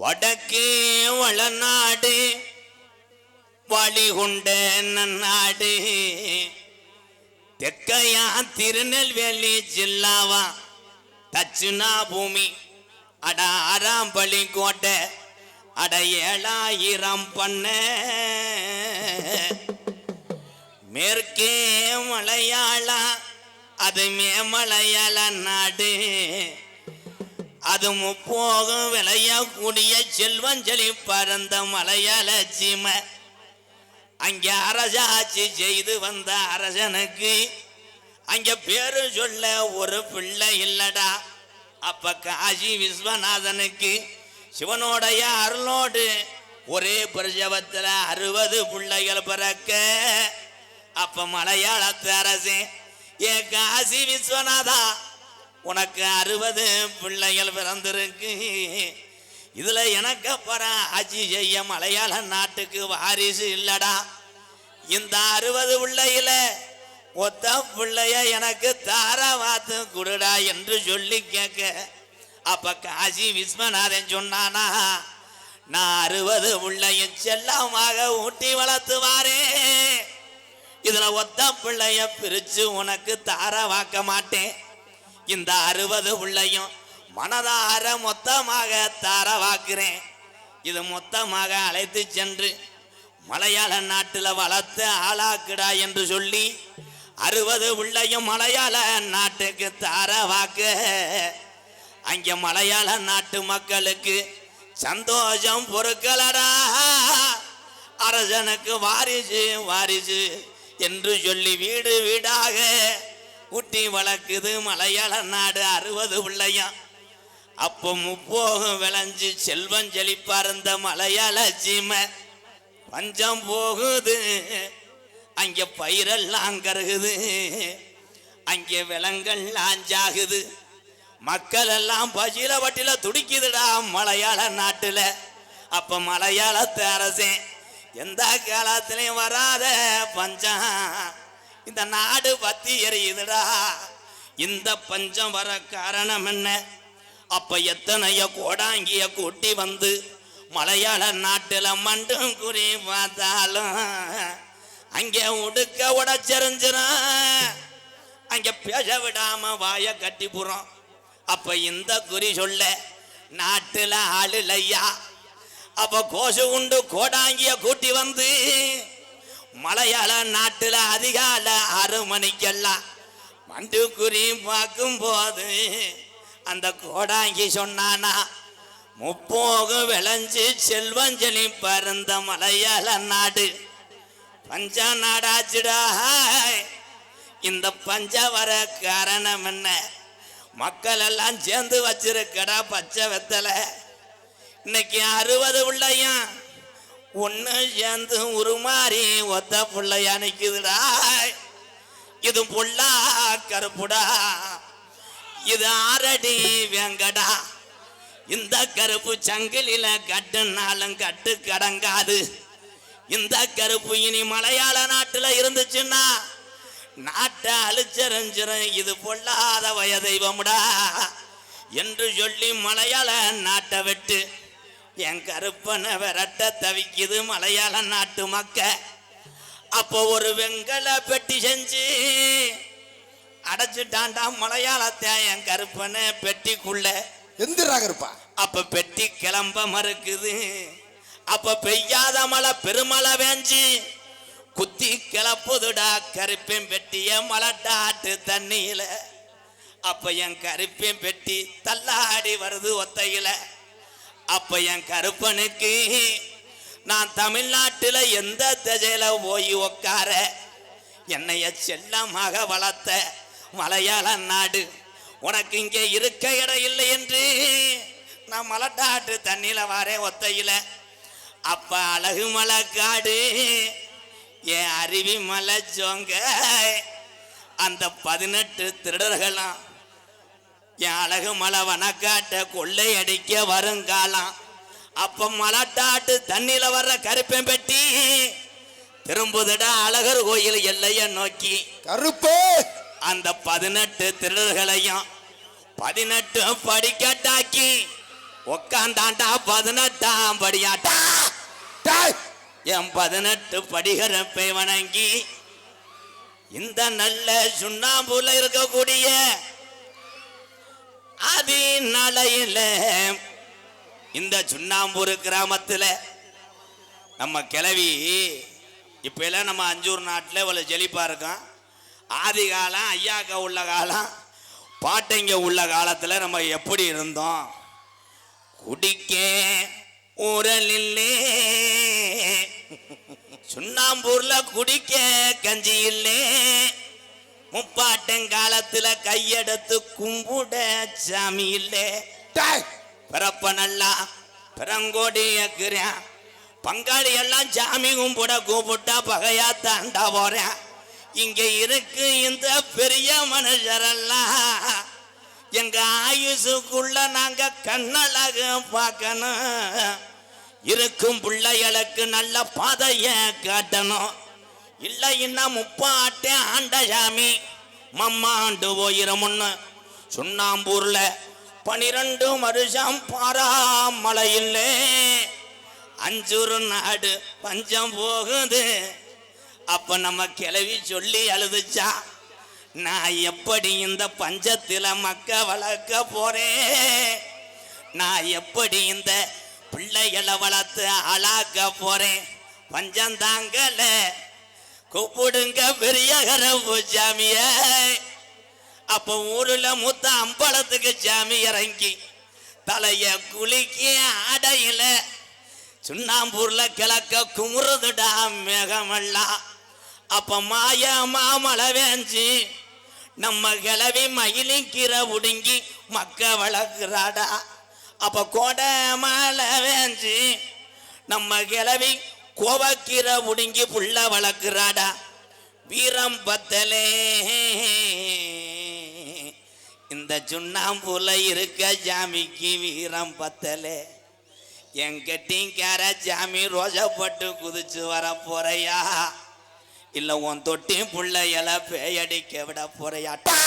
வடக்கே வளநாடு வழிகுண்ட நன்னாடு. தெக்கையா திருநெல்வேலி ஜில்லாவா தச்சுனா பூமி அட ஆறாம்பள்ளி கோட்டை அட ஏழாயிரம் பண்ண. மேற்கே மலையாளா அது மேமலையாள நாடு. அது முப்போகம் விளையக்கூடிய செல்வஞ்சலி பரந்த மலையாள அங்கே அரசாட்சி செய்து வந்த அரசனுக்கு அங்கே பேரு சொல்ல ஒரு பிள்ளை இல்லடா. அப்ப காசி விஸ்வநாதனுக்கு சிவனோடைய அருளோடு ஒரே பிரசவத்தில் அறுபது பிள்ளைகள் பிறக்க. அப்ப மலையாளத்து அரசே ஏ காசி விஸ்வநாதா உனக்கு அறுபது பிள்ளைகள் பிறந்திருக்கு. இதுல எனக்கு அப்புறம் ஆட்சி செய்ய மலையாள நாட்டுக்கு வாரிசு இல்லடா. இந்த அறுபது பிள்ளையில ஒத்த பிள்ளைய எனக்கு தாரா வாத்து குடுடா என்று சொல்லி கேட்க. அப்ப காசி விஸ்வநாதன் சொன்னானா நான் அறுபது பிள்ளையும் செல்லமாக ஊட்டி வளர்த்துவாரே. இதுல ஒத்த பிள்ளைய பிரிச்சு உனக்கு தார வாக்க மாட்டேன். இந்த அறுபது உள்ளையும் மனதார மொத்தமாக தரவாக்குறேன். இது மொத்தமாக அழைத்து சென்று மலையாள நாட்டில் வளர்த்து ஆளாக்குடா என்று சொல்லி அறுபது உள்ளையும் மலையாள நாட்டுக்கு தார அங்கே மலையாள நாட்டு மக்களுக்கு சந்தோஷம் பொறுக்கலடா. அரசனுக்கு வாரிசு வாரிசு என்று சொல்லி வீடு வீடாக குட்டி வளர்க்குது மலையாள நாடு அறுபது பிள்ளையாம் அப்போ முப்போகம் விளைஞ்சு செல்வம் செழிப்பா இருந்த மலையாள சீமை. பஞ்சம் போகுது அங்கே பயிரெல்லாம் கருகுது அங்கே விலங்கள் ஆஞ்சாகுது மக்கள் எல்லாம் பசியில வட்டில துடிக்குதுடா மலையாள நாட்டில். அப்போ மலையாளத்து அரசே எந்த காலத்திலையும் வராத பஞ்சம். இந்த நாடு பத்தி எரியுதுடா. இந்த பஞ்சம் வர காரணம் என்ன? அப்ப எத்தனைய கோடாங்கிய கூட்டி வந்து மலையாள நாட்டுல மண்டும் குறி பார்த்தாலும் அங்கே உடுக்க உடச்செறிஞ்சிரும் அங்கே பேச விடாம வாய கட்டி புறோம். அப்ப இந்த குறி சொல்ல நாட்டுல ஆள் இல்லையா? அப்ப கோசு உண்டு கோடாங்கிய கூட்டி வந்து மலையாள நாட்டுல அதிகால ஆறு மணிக்கெல்லாம் மண்டு குறி பார்க்கும் போது அந்த கோடாங்கி சொன்னானா முப்போகம் விளைஞ்சு செல்வஞ்சலி பறந்த மலையாள நாடு. பஞ்ச நாடாச்சுடா இந்த பஞ்ச வர காரணம் என்ன? மக்கள் எல்லாம் சேர்ந்து வச்சிருக்கடா பச்சை வெத்தலை. இன்னைக்கு அறுபது பிள்ளையும் ஒன்று சேர்ந்து உருமாறி ஒத்த பிள்ளையா நிற்குதுடா இது புள்ளா கருப்புடா. இது ஆரடி வெங்கடா. இந்த கருப்பு சங்கிலில கட்டுனாலும் கட்டு கடங்காது. இந்த கருப்பு இனி மலையாள நாட்டுல இருந்துச்சுன்னா நாட்டை அழிச்சறிஞ்சிரும் இது பொல்லாத வயதெய்வம்டா. என்று சொல்லி மலையாள நாட்டை விட்டு என் கருப்பனை விரட்ட தவிக்குது மலையாள நாட்டு மக்க. அப்போ ஒரு வெங்கல பெட்டி செஞ்சு அடைச்சிட்டான்டா மலையாளத்தை என் கருப்பனை பெட்டிக்குள்ள. எந்திராக இருப்பா அப்ப பெட்டி கிளம்ப மறுக்குது. அப்ப பெய்யாத மழை பெருமழை வேஞ்சி குத்தி கிளப்புதுடா கருப்பேன் பெட்டிய மலட்டாட்டு தண்ணியில. அப்ப என் கருப்பேன் பெட்டி தள்ளாடி வருது ஒத்தையில. அப்ப என் கருப்பனுக்கு நான் தமிழ்நாட்டில் எந்த திசையில போய் உக்கார என்னைய செல்லமாக வளர்த்த மலையாள நாடு உனக்கு இங்கே இருக்க இடம் இல்லை என்று நான் மலட்டாட்டு தண்ணியில் வாரேன் ஒத்தையில. அப்ப அழகு மலை காடு என் அருவி மலை சோங்க அந்த பதினெட்டு திருடர்களாம் என் அழகு மலை வனக்காட்ட கொள்ளை அடிக்க வருங்காலம். அப்ப மலட்டாட்டு தண்ணியில வர்ற கருப்பேன் பெட்டி திரும்புதடா அழகர் கோயில் எல்லைய நோக்கி. கருப்பு! அந்த பதினெட்டு திருடர்களையும் பதினெட்டு படிக்கட்டாக்கி உக்காந்தாண்டா பதினெட்டாம் படியாட்டா. டாய்! என் பதினெட்டு படிகரப்பை வணங்கி இந்த நல்ல சுண்ணாம்புல இருக்கக்கூடிய ஆதி நலையில இந்த சுண்ணாம்பூர் கிராமத்துல நம்ம கிளவி இப்ப எல்லாம் நம்ம அஞ்சூர் நாட்டில் இவ்வளோ செழிப்பா இருக்கோம் ஆதி காலம் ஐயாக்கா உள்ள காலம் பாட்டைங்க உள்ள காலத்தில் நம்ம எப்படி இருந்தோம்? குடிக்க உரலில்லே சுண்ணாம்பூர்ல குடிக்க கஞ்சி இல்லை. முப்பாட்டங்காலத்துல கையெடுத்து கும்பிட சாமி இல்லே. பிறப்ப நல்லா பிறங்கோடி ஏக்குறேன் பங்காளி எல்லாம் சாமி கும்பிட கூப்பிட்டா பகையா தாண்டா போறேன். இங்க இருக்கு இந்த பெரிய மனுஷரெல்லாம். எங்க ஆயுசுக்குள்ள நாங்க கண்ணழக பார்க்கணும். இருக்கும் பிள்ளைகளுக்கு நல்ல பாதைய காட்டணும். இல்லைன்னா முப்பாட்டே ஆண்ட சாமி மம்மாண்டு போயிரமுன்னு சுண்ணாம்பூர்ல பனிரெண்டு வருஷம் பாராமலை இல்லே அஞ்சூறு நாடு பஞ்சம் போகுது. அப்ப நம்ம கிளவி சொல்லி அழுதுச்சா? நான் எப்படி இந்த பஞ்சத்தில் மக்க வளர்க்க போறேன்? நான் எப்படி இந்த பிள்ளைகளை வளர்த்து ஆளாக்க போறேன்? பஞ்சம் தாங்கலை. கூப்பிடுங்க பெரிய கரவு சாமிய அப்ப ஊருல மூத்த அம்பலத்துக்கு சாமி இறங்கி தலைய குளிக்க அடையில சுண்ணாம்பூர்ல கிழக்க குமுறுதுடா மேகமெல்லாம் அப்ப மாய மழை வேஞ்சி நம்ம கிளவி மயிலிக்கிற உடுங்கி மக்க வளர்க்குறாடா. அப்ப கோடை மழை வேஞ்சி நம்ம கிளவி கோவக்கீரை உடுங்கி புள்ள வளர்க்குறாடா. வீரம் பத்தலே. இந்த சுண்ணாம்புல இருக்க ஜாமிக்கு வீரம் பத்தலே. என் கட்டிங்கார ஜாமி ரோஜப்பட்டு குதிச்சு வர போறையா. இல்ல உன் தொட்டி புள்ளையல பேயடிக்க விட போறையாட்டா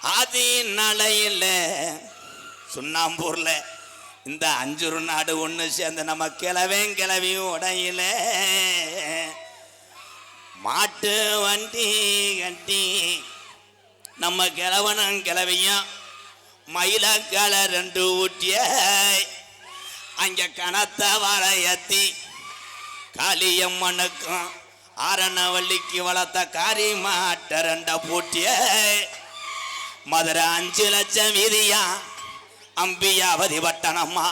ஆதி நலையில் சுண்ணாம்பூர்ல இந்த அஞ்சுரு நாடு ஒன்று சேர்ந்து நம்ம கிளவேன் கிளவியும் உடையில. மாட்டு வண்டி கட்டி நம்ம கிழவனும் கிளவியும் மயிலக்கால ரெண்டு ஊட்டிய அங்கே கணத்த வர காளியம்மனுக்கும் ஆரணவள்ளிக்கு வளர்த்த காரி மாட்ட ரெண்ட பூட்டிய மதுரை அஞ்சு லட்சம் வீதியா அம்பியாவதி பட்டணம்மா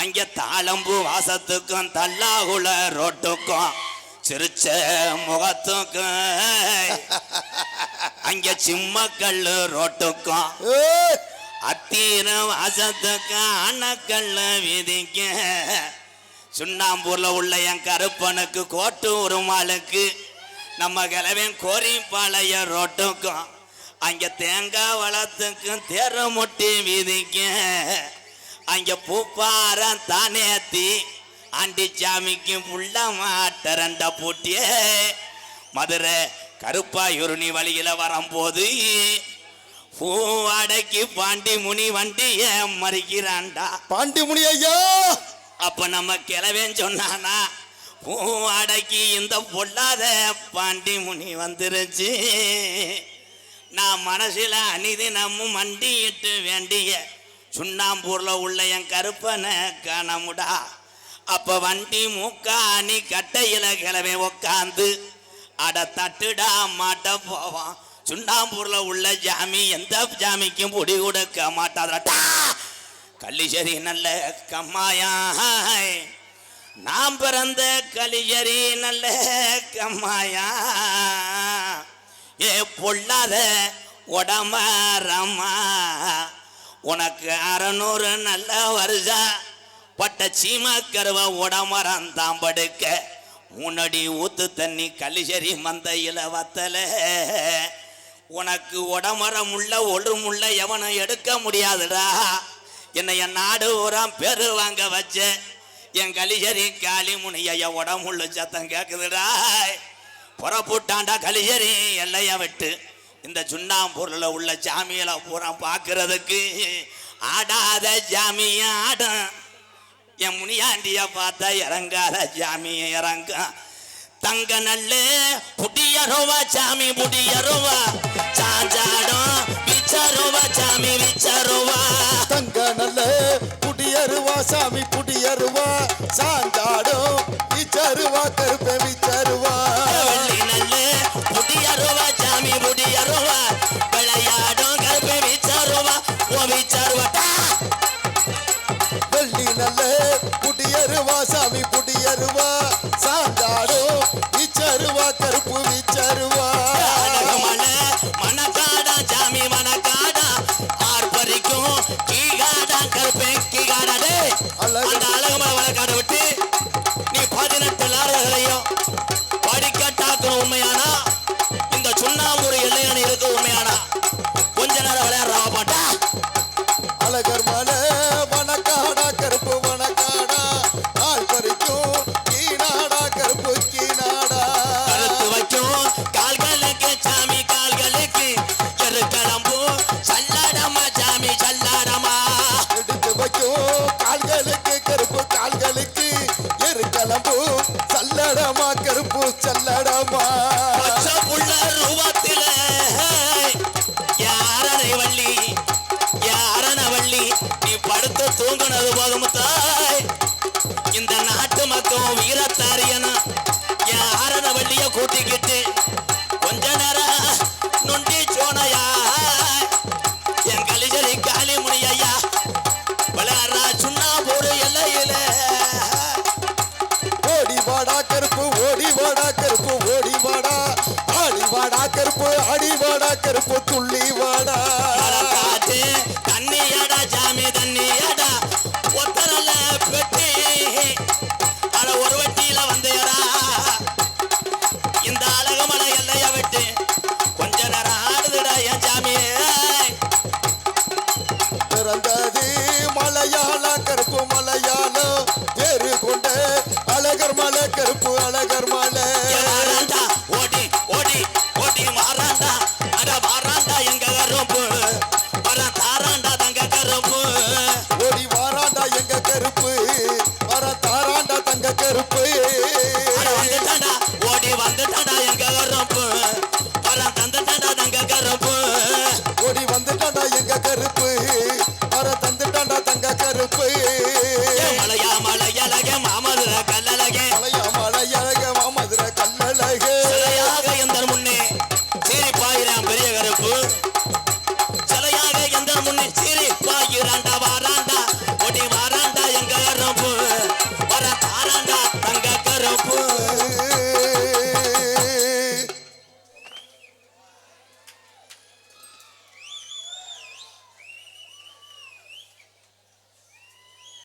அங்க தாளம்பூ வாசத்துக்கும் தல்லாகுல ரோட்டுக்கும் சிரிச்ச முகத்துக்கும் அங்க சிம்மக்கல்லு ரோட்டுக்கும் அத்தீர வாசத்துக்கு அணக்கல்ல வீதிக்க சுண்ணாம்பூர்ல உள்ள என் கருப்பனுக்கு கோட்டு உருமாளுக்கு நம்ம கிளவன் கோரிப்பாளைய ரோட்டுக்கும். அங்க தேங்காய் வளத்துக்கும் தேர முட்டி வீதிக்க அங்க பூப்பாரம் தானேத்தி ஆண்டி சாமிக்கு புள்ள மாட்ட ரெண்ட பூட்டிய. மதுரை கருப்பாயூருணி வழியில வரும்போது பூவாடைக்கு பாண்டி முனி வண்டிய மறிக்கிறான்டா. பாண்டிமுனி ஐயா! அப்ப நம்ம கிளவேன் சொன்னானா பூவாடைக்கு இந்த பொல்லாத பாண்டி முனி வந்துருச்சு. நான் மனசில் அநீதி நம்ம மண்டியிட்டு வேண்டிய சுண்ணாம்பூரில் உள்ள என் கருப்பனை காணமுடா அப்போ வண்டி மூக்காணி கட்டையில் கிளவே உக்காந்து அட தட்டுடா மாட்ட போவான். சுண்ணாம்பூர்ல உள்ள ஜாமி எந்த ஜாமிக்கும் பொடி கொடுக்க மாட்டாதா கள்ளிச்சேரி நல்ல கம்மாயாய் நாம் பிறந்த கலிஜரி நல்ல கம்மாயா. ஏ பொல்லாத உடம்பரம்மா உனக்கு அறநூறு நல்ல வருஷா. பட்ட சீமா கருவ உடமரம் தான் படுக்க. முன்னாடி ஊத்து தண்ணி கலிசரி மந்தையில வத்தல. உனக்கு உடமரம் உள்ள ஒழுமுள்ள எவனும் எடுக்க முடியாதுடா. என்னை என் நாடு ஊராம் பெரு வாங்க வச்ச. என் கலிசரி காளி முனிய உடம்புள்ள சத்தம் புற போட்டாண்டா கலியரே எல்லைய விட்டு. இந்த சுண்ணாம்பூரில் உள்ள ஜாமியில பூரா பார்க்கறதுக்கு ஆடாத ஜாமிய ஆடும் என் முனியாண்டிய பார்த்தா இறங்காத ஜாமிய இறங்க. தங்க நல்ல புடிய சாமி புடியருவா. ரூபா சாஞ்சாடும் பிச்ச சாமி பிச்ச ரூபா தங்க நல்ல புடியருவா சாமி புடியருவா. சாஞ்சாடும் இச்சருவா கருப்பே விச்சருவா. লাগা। booty, you?